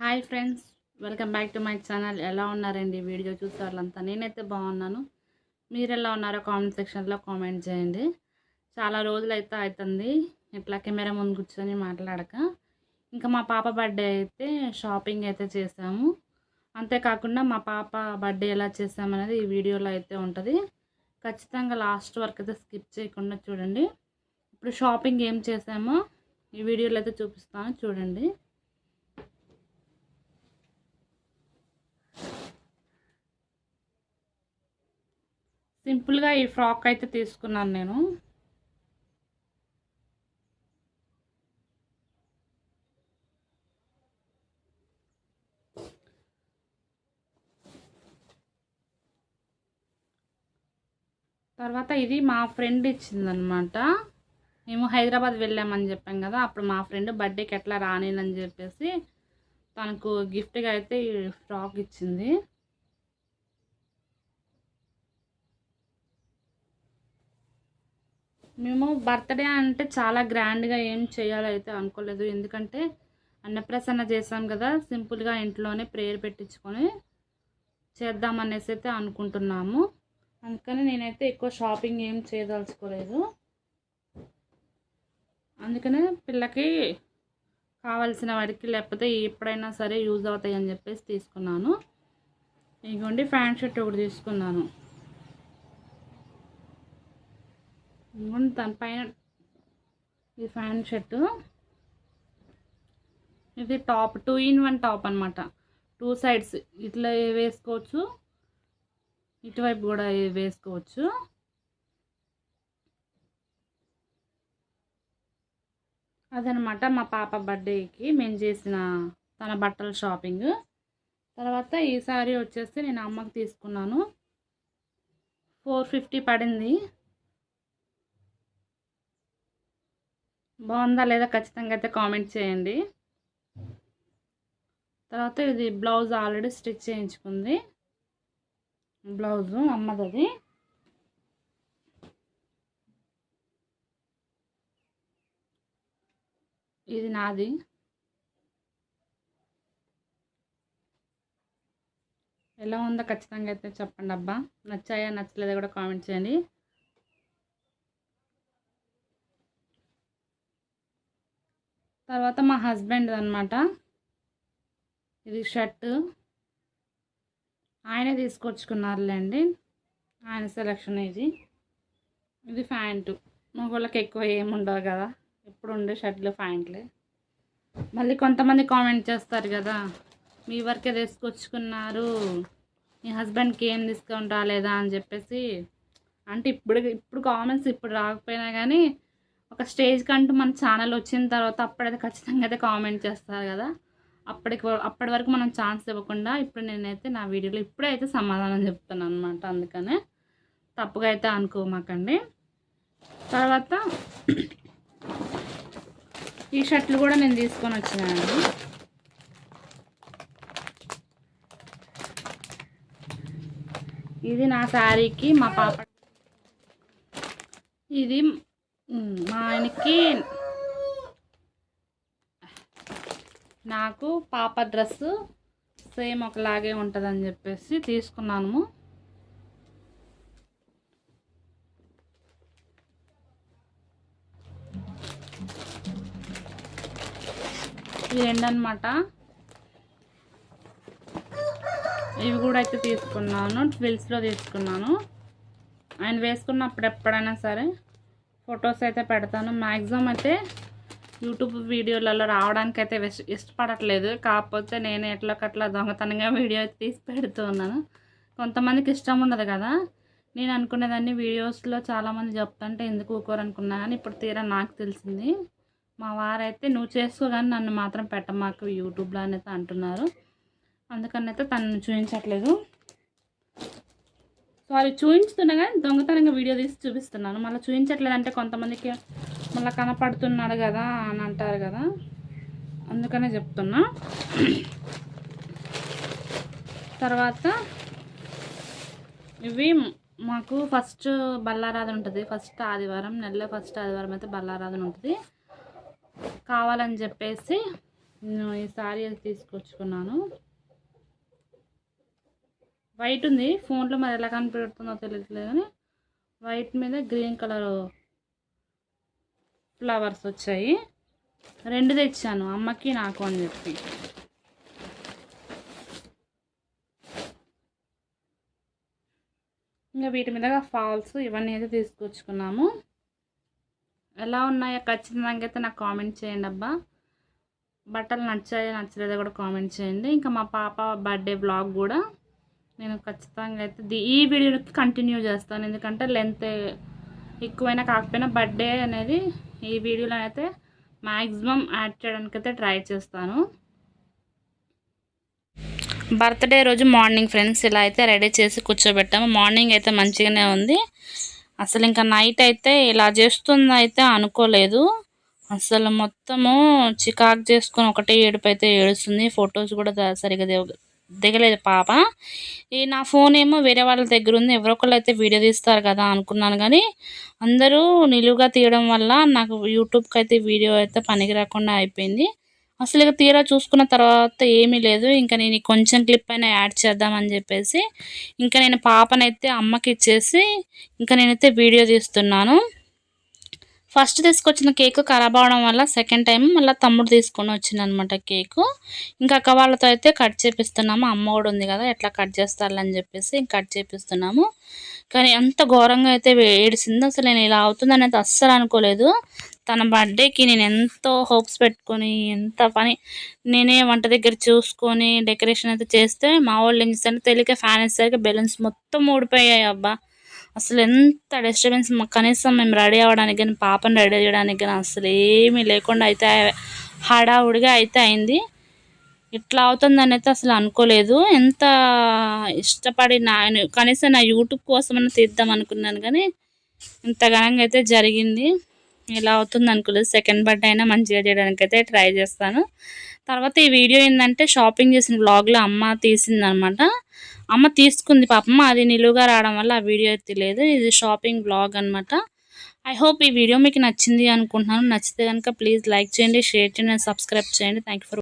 Hi friends welcome back to my channel. ఎలా ఉన్నారండి? Video చూసే వాళ్ళంతా నేనైతే బాగున్నాను. మీరు ఎలా ఉన్నారో కామెంట్ సెక్షన్లో కామెంట్ చేయండి. చాలా రోజులు అయితే అవుతుంది ఇట్లా కెమెరా ముందు కూర్చొని మాట్లాడక. ఇంకా మా పాప బర్త్డే అయితే షాపింగ్ అయితే చేసాము. అంతేకాకుండా మా పాప బర్త్డే ఎలా చేసామనేది ఈ వీడియోలో అయితే ఉంటుంది. ఖచ్చితంగా లాస్ట్ వరకు అయితే స్కిప్ చేయకుండా చూడండి. ఇప్పుడు షాపింగ్ ఏం చేసామో ఈ వీడియోలో అయితే చూపిస్తాను. చూడండి. సింపుల్గా ఈ ఫ్రాక్ అయితే తీసుకున్నాను నేను. తర్వాత ఇది మా ఫ్రెండ్ ఇచ్చిందనమాట మేము హైదరాబాద్ వెళ్ళామని చెప్పాం కదా అప్పుడు మా ఫ్రెండ్ బర్త్డేకి ఎట్లా రానేనని చెప్పేసి తనకు గిఫ్ట్గా అయితే ఈ ఫ్రాక్ ఇచ్చింది. మేము బర్త్డే అంటే చాలా గ్రాండ్గా ఏం చేయాలో అయితే అనుకోలేదు. ఎందుకంటే అన్నప్రసన్న చేసాం కదా సింపుల్గా ఇంట్లోనే ప్రేయర్ పెట్టించుకొని చేద్దామనేసి అయితే అనుకుంటున్నాము. అందుకని నేనైతే ఎక్కువ షాపింగ్ ఏం చేయదలుచుకోలేదు. అందుకనే పిల్లకి కావాల్సిన వాడికి లేకపోతే ఎప్పుడైనా సరే యూజ్ అవుతాయి అని చెప్పేసి తీసుకున్నాను. ఇగోండి ప్యాంట్ షర్ట్ ఒకటి తీసుకున్నాను. ఇదిగోండి దాని పైన ఇది ప్యాంట్ షర్టు. ఇది top two in one top అనమాట టూ సైడ్స్ ఇట్లా వేసుకోవచ్చు. ఇటువైపు కూడా వేసుకోవచ్చు. అదనమాట మా పాప బర్త్డేకి మేము చేసిన తన బట్టల షాపింగ్. తర్వాత ఈ సారీ వచ్చేసి నేను అమ్మకి తీసుకున్నాను. ఫోర్ ఫిఫ్టీ పడింది. బాగుందా లేదా ఖచ్చితంగా అయితే కామెంట్ చేయండి. తర్వాత ఇది బ్లౌజ్ ఆల్రెడీ స్టిచ్ చేయించుకుంది. బ్లౌజు అమ్మదది. ఇది నాది. ఎలా ఉందో ఖచ్చితంగా అయితే చెప్పండి అబ్బా నచ్చాయా నచ్చలేదా కూడా కామెంట్ చేయండి. తర్వాత మా హస్బెండ్ అనమాట ఇది షర్టు. ఆయనే తీసుకొచ్చుకున్నారులేండి. ఆయన సెలక్షన్ ఇది. ఇది ప్యాంటు. మగవాళ్ళకి ఎక్కువ ఏముండవు కదా. ఎప్పుడు ఉండే షర్ట్లు ప్యాంట్లే. మళ్ళీ కొంతమంది కామెంట్ చేస్తారు కదా మీ వరకే తీసుకొచ్చుకున్నారు. మీ హస్బెండ్కి ఏం డిస్కౌంట్ రాలేదా? అని చెప్పేసి. అంటే ఇప్పుడు ఇప్పుడు కామెంట్స్ ఇప్పుడు రాకపోయినా కానీ ఒక స్టేజ్ కంటూ మన ఛానల్ వచ్చిన తర్వాత అప్పుడైతే ఖచ్చితంగా అయితే కామెంట్ చేస్తారు కదా. అప్పటికి అప్పటి వరకు మనం ఛాన్స్ ఇవ్వకుండా ఇప్పుడు నేనైతే నా వీడియోలో ఇప్పుడే అయితే సమాధానం చెప్తాను అనమాట అందుకనే. తప్పుగా అయితే అనుకోమాకండి. తర్వాత ఈ షర్ట్లు కూడా నేను తీసుకొని వచ్చినానండి ఇది నా శారీకి మా పాప ఇది మా ఆయనకి నాకు పాప డ్రెస్సు సేమ్ ఒకలాగే ఉంటుందని చెప్పేసి తీసుకున్నాను. ఈ రెండు ఇవి కూడా అయితే తీసుకున్నాను ట్విల్స్లో తీసుకున్నాను. ఆయన వేసుకున్నప్పుడు ఎప్పుడైనా సరే ఫొటోస్ అయితే పెడతాను. మ్యాక్సిమం అయితే యూట్యూబ్ వీడియోలలో రావడానికి అయితే ఇష్టపడట్లేదు. కాకపోతే నేను ఎట్లకట్లా దొంగతనంగా వీడియో తీసి తీసి పెడుతున్నాను కొంతమందికి ఇష్టం ఉండదు కదా. నేను అనుకునేదాన్ని వీడియోస్లో చాలామంది చెప్తుంటే ఎందుకు ఊకోరనుకున్నా కానీ ఇప్పుడు తీరా నాకు తెలిసింది. మా వారైతే నువ్వు చేసుకో కానీ నన్ను మాత్రం పెట్టమాకు యూట్యూబ్లో అనేది అంటున్నారు. అందుకని అయితే తనను చూపించట్లేదు సారీ చూపించుతున్నా కానీ దొంగతనంగా వీడియో తీసి చూపిస్తున్నాను. మళ్ళీ చూపించట్లేదంటే కొంతమందికి మళ్ళీ కనపడుతున్నాడు కదా అని అంటారు కదా. అందుకనే చెప్తున్నా. తర్వాత ఇవి మాకు ఫస్ట్ బల్లారాధన ఉంటుంది. ఫస్ట్ ఆదివారం నెలలో ఫస్ట్ ఆదివారం అయితే బల్లారాధన ఉంటుంది. కావాలని చెప్పేసి నేను ఈ సారీ అది తీసుకొచ్చుకున్నాను. వైట్ ఉంది. ఫోన్లో మరి ఎలా కనిపెడుతుందో తెలియట్లేదు కానీ వైట్ మీద గ్రీన్ కలర్ ఫ్లవర్స్ వచ్చాయి. రెండు తెచ్చాను. అమ్మకి నాకు అని చెప్పి. ఇంకా వీటి మీద ఫాల్స్ ఇవన్నీ అయితే తీసుకొచ్చుకున్నాము. ఎలా ఉన్నాయో ఖచ్చితంగా అయితే నాకు కామెంట్ చేయండి అబ్బా. బట్టలు నచ్చాయో నచ్చలేదో కూడా కామెంట్ చేయండి. ఇంకా మా పాప బర్త్డే బ్లాగ్ కూడా నేను ఖచ్చితంగా అయితే ఈ వీడియోకి కంటిన్యూ చేస్తాను. ఎందుకంటే లెంత్ ఎక్కువైనా కాకపోయినా బర్త్డే అనేది ఈ వీడియోలో అయితే మ్యాక్సిమం యాడ్ చేయడానికి అయితే ట్రై చేస్తాను. బర్త్డే రోజు మార్నింగ్ ఫ్రెండ్స్ ఇలా అయితే రెడీ చేసి కూర్చోబెట్టాము. మార్నింగ్ అయితే మంచిగానే ఉంది. అసలు ఇంకా నైట్ అయితే ఇలా చేస్తుంది అయితే అనుకోలేదు. అసలు మొత్తము చికాక్ చేసుకొని ఒకటే ఏడుపు అయితే ఏడుస్తుంది. ఫొటోస్ కూడా సరిగ్గా సరిగా దిగలేదు పాప. ఈ నా ఫోన్ ఏమో వేరే వాళ్ళ దగ్గర ఉంది. ఎవరో ఒకళ్ళు అయితే వీడియో తీస్తారు కదా అనుకున్నాను కానీ అందరూ నిలువుగా తీయడం వల్ల నాకు యూట్యూబ్కి అయితే వీడియో అయితే పనికి రాకుండా అయిపోయింది. అసలు ఇక తీరా చూసుకున్న తర్వాత ఏమీ లేదు. ఇంకా నేను కొంచెం క్లిప్ అయినా యాడ్ చేద్దామని చెప్పేసి ఇంకా నేను పాపనైతే అమ్మకి ఇచ్చేసి ఇంకా నేనైతే వీడియో తీస్తున్నాను. ఫస్ట్ తీసుకొచ్చిన కేక్ ఖరాబ్ అవడం వల్ల సెకండ్ టైం మళ్ళీ తమ్ముడు తీసుకొని వచ్చిందనమాట కేకు. ఇంకా అక్క వాళ్ళతో అయితే కట్ చేపిస్తున్నాము. అమ్మ కూడా ఉంది కదా ఎట్లా కట్ చేస్తారని చెప్పేసి ఇంక కట్ చేపిస్తున్నాము. కానీ ఎంత ఘోరంగా అయితే ఏడిసిందో అసలు నేను ఇలా అవుతుందని అయితే అస్సలు అనుకోలేదు. తన బర్త్డేకి నేను ఎంతో హోప్స్ పెట్టుకొని ఎంత పని నేనే వంట దగ్గర చూసుకొని డెకరేషన్ అయితే చేస్తే మా వాళ్ళు ఏం చేస్తారంటే తెలియక ఫ్యాన్ వేసేసరికి బెలూన్స్ మొత్తం ఊడిపోయాయి అబ్బా. అసలు ఎంత డిస్టర్బెన్స్ కనీసం మేము రెడీ అవ్వడానికి కానీ పాపని రెడీ చేయడానికి కానీ అసలు ఏమీ లేకుండా అయితే హడావుడిగా అయితే అయింది. ఇట్లా అవుతుందని అయితే అసలు అనుకోలేదు. ఎంత ఇష్టపడి నా కనీసం నా యూట్యూబ్ కోసమన్నా తీద్దాం అనుకున్నాను కానీ ఇంత ఘనంగా అయితే జరిగింది. ఇలా అవుతుంది అనుకోలేదు. సెకండ్ బర్త్డే అయినా మంచిగా చేయడానికి అయితే ట్రై చేస్తాను. తర్వాత ఈ వీడియో ఏంటంటే షాపింగ్ చేసిన వ్లాగ్లో అమ్మ తీసింది అనమాట అమ్మ తీసుకుంది పాపమ్మ అది నిలువుగా రావడం వల్ల ఆ వీడియో తెలియదు ఇది షాపింగ్ బ్లాగ్ అనమాట. ఐ హోప్ ఈ వీడియో మీకు నచ్చింది అనుకుంటున్నాను. నచ్చితే కనుక ప్లీజ్ లైక్ చేయండి షేర్ చేయండి సబ్స్క్రైబ్ చేయండి. Thank for